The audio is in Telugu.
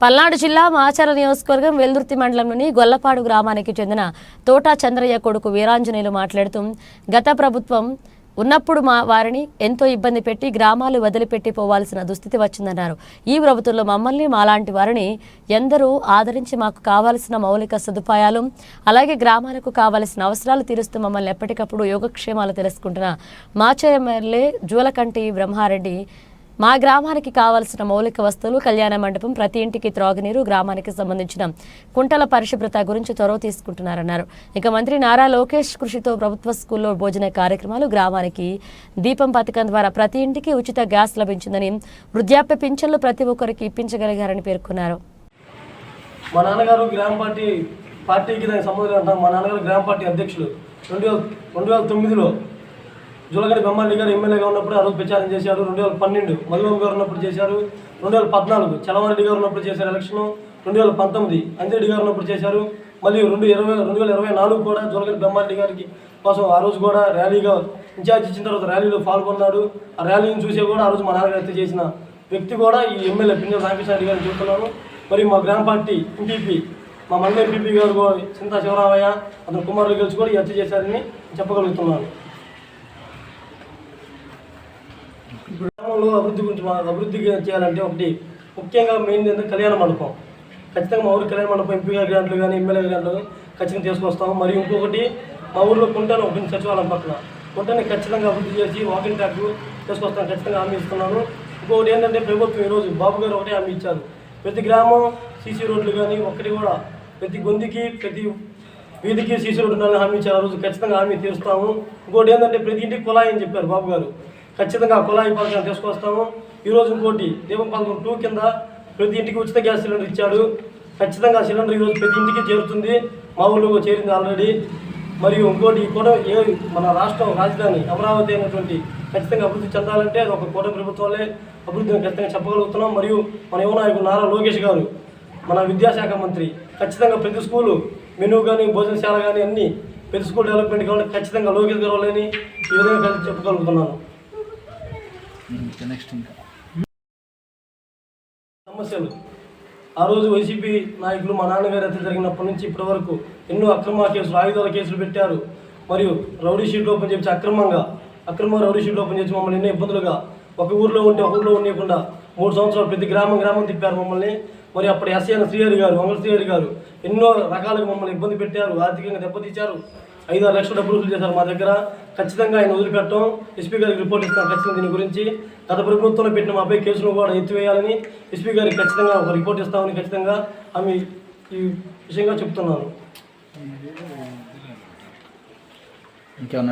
పల్నాడు జిల్లా మాచార నియోజకవర్గం వెల్దుర్తి మండలంలోని గొల్లపాడు గ్రామానికి చెందిన తోటా చంద్రయ్య కొడుకు వీరాంజనేయులు మాట్లాడుతూ గత ప్రభుత్వం ఉన్నప్పుడు మా వారిని ఎంతో ఇబ్బంది పెట్టి గ్రామాలు వదిలిపెట్టి పోవాల్సిన దుస్థితి వచ్చిందన్నారు. ఈ ప్రభుత్వంలో మమ్మల్ని మాలాంటి వారిని ఎందరూ ఆదరించి మాకు కావాల్సిన మౌలిక సదుపాయాలు అలాగే గ్రామాలకు కావాల్సిన అవసరాలు తీరుస్తూ మమ్మల్ని ఎప్పటికప్పుడు యోగక్షేమాలు తెలుసుకుంటున్న మాచ ఎమ్మెల్యే జూలకంటి బ్రహ్మారెడ్డి మా గ్రామానికి కావాల్సిన మౌలిక వస్తువులు కళ్యాణ మండపం ప్రతి ఇంటికి త్రాగునీరు గ్రామానికి సంబంధించిన కుంటల పరిశుభ్రత గురించి చొరవ తీసుకుంటున్నారన్నారు. ఇక మంత్రి నారా లోకేష్ కృషితో ప్రభుత్వ స్కూల్లో భోజన కార్యక్రమాలు గ్రామానికి దీపం పథకం ద్వారా ప్రతి ఇంటికి ఉచిత గ్యాస్ లభించిందని వృద్ధాప్య పింఛన్లు ప్రతి ఒక్కరికి ఇప్పించగలిగారని పేర్కొన్నారు. మా నాన్నగారు గ్రామ పార్టీ పార్టీకి దానికి సంబంధం మా నాన్నగారు గ్రామ పార్టీ అధ్యక్షులు. రెండు వేల రెండు వేల తొమ్మిదిలో జులగడి బొమ్మాలి గారు ఎమ్మెల్యేగా ఉన్నప్పుడు ఆ రోజు ప్రచారం చేశారు. రెండు వేల పన్నెండు మధుబాబు గారు ఉన్నప్పుడు చేశారు. రెండు వేల పద్నాలుగు చలవారెడ్డి గారు ఉన్నప్పుడు చేశారు ఎలక్షన్. రెండు వేల పంతొమ్మిది అంజిరెడ్డి గారు ఉన్నప్పుడు చేశారు. మళ్ళీ రెండు ఇరవై రెండు వేల ఇరవై నాలుగు కూడా జూలగడ్డ బొమ్మారెడ్డి గారికి కోసం ఆ రోజు కూడా ర్యాలీగా ఇన్ఛార్జ్ ఇచ్చిన తర్వాత ర్యాలీలో పాల్గొన్నాడు. ఆ ర్యాలీని చూసే కూడా ఆ రోజు మా నాన్నగారు హత్య చేసిన వ్యక్తి కూడా ఈ ఎమ్మెల్యే పింజల రామకృష్ణారెడ్డి గారిని చెబుతున్నాను. మరి మా గ్రామ పార్టీ ఎంపీపీ మా మండలి ఎంపీపీ గారు కూడా చింతా శివరామయ్య అతను కుమారులు గెలిచి కూడా ఈ హత్య చేశారని చెప్పగలుగుతున్నాను. గ్రామంలో అభివృద్ధి గురించి అభివృద్ధి చేయాలంటే ఒకటి ముఖ్యంగా మెయిన్ ఏంటంటే కళ్యాణ మండపం. ఖచ్చితంగా మా ఊరు కళ్యాణ మండపం ఎంపీ గ్రాంట్లు కానీ ఎమ్మెల్యే గ్రాంట్లు కానీ ఖచ్చితంగా తీసుకొస్తాము. మరియు ఇంకొకటి మా ఊర్లో కుంటాను ఒకటి సచివాలయం పక్కన. కుంటాన్ని ఖచ్చితంగా అభివృద్ధి చేసి వాకింగ్ ట్రాక్ తీసుకొస్తాను ఖచ్చితంగా హామీ ఇస్తున్నాను. ఇంకొకటి ఏంటంటే ప్రభుత్వం ఈరోజు బాబు గారు ఒకటే హామీ ఇచ్చారు. ప్రతి గ్రామం సీసీ రోడ్లు కానీ ఒకటి కూడా ప్రతి గొంతుకి ప్రతి వీధికి సీసీ రోడ్డు ఉండాలని హామీ ఇచ్చారు. ఆ రోజు ఖచ్చితంగా హామీ తీరుస్తాము. ఇంకోటి ఏంటంటే ప్రతి ఇంటికి కులాయి అని చెప్పారు బాబు గారు. ఖచ్చితంగా కుళాయి పథకం తీసుకొస్తాము. ఈరోజు ఇంకోటి దీపం పథకం టూ కింద ప్రతి ఇంటికి ఉచిత గ్యాస్ సిలిండర్ ఇచ్చాడు. ఖచ్చితంగా సిలిండర్ ఈరోజు ప్రతి ఇంటికి చేరుతుంది. మా ఊళ్ళో చేరింది ఆల్రెడీ. మరియు ఇంకోటి కూడా ఏ మన రాష్ట్రం రాజధాని అమరావతి అయినటువంటి ఖచ్చితంగా అభివృద్ధి చెందాలంటే అది ఒక కూటమి ప్రభుత్వాలే అభివృద్ధిని ఖచ్చితంగా చెప్పగలుగుతున్నాం. మరియు మన యువ నాయకుడు నారా లోకేష్ గారు మన విద్యాశాఖ మంత్రి ఖచ్చితంగా ప్రతి స్కూలు మెనూ కానీ భోజనశాల కానీ అన్నీ ప్రతి స్కూల్ డెవలప్మెంట్ కావాలంటే ఖచ్చితంగా లోకేష్ గారు వాళ్ళని ఈ విధంగా చెప్పగలుగుతున్నాను. ఇంకా నెక్స్ట్ ఇంకా. సమస్యలు. ఆ రోజు వైసీపీ నాయకులు మా నాన్నగారు హత్య జరిగినప్పటి నుంచి ఇప్పటి వరకు ఎన్నో అక్రమ కేసులు ఆయుధాల కేసులు పెట్టారు. మరియు రౌడీ షీట్ ఓపెన్ చేసి అక్రమంగా అక్రమ రౌడీ షీట్ ఓపెన్ చేసి మమ్మల్ని ఎన్నో ఇబ్బందులుగా ఒక ఊర్లో ఉంటే ఒక ఊర్లో ఉండకుండా మూడు సంవత్సరాలు ప్రతి గ్రామం గ్రామం తిప్పారు మమ్మల్ని. మరి అప్పుడు ఎస్ఐఎన్ శ్రీహరి గారు మంగళ శ్రీహరి గారు ఎన్నో రకాలుగా మమ్మల్ని ఇబ్బంది పెట్టారు ఆర్థికంగా దెబ్బతీచారు ఐదు ఆరు లక్షల డబ్బులు వసూలు చేశారు మా దగ్గర. ఖచ్చితంగా ఆయన వదిలిపెట్టడం ఎస్పీ గారికి రిపోర్ట్ ఇస్తాను ఖచ్చితంగా దీని గురించి. గత ప్రభుత్వంలో పెట్టిన మా అబ్బాయి కేసును కూడా ఎత్తివేయాలని ఎస్పీ గారికి ఖచ్చితంగా ఒక రిపోర్ట్ ఇస్తామని ఖచ్చితంగా ఆమె ఈ విషయంగా చెప్తున్నాను. ఇంకేమన్నా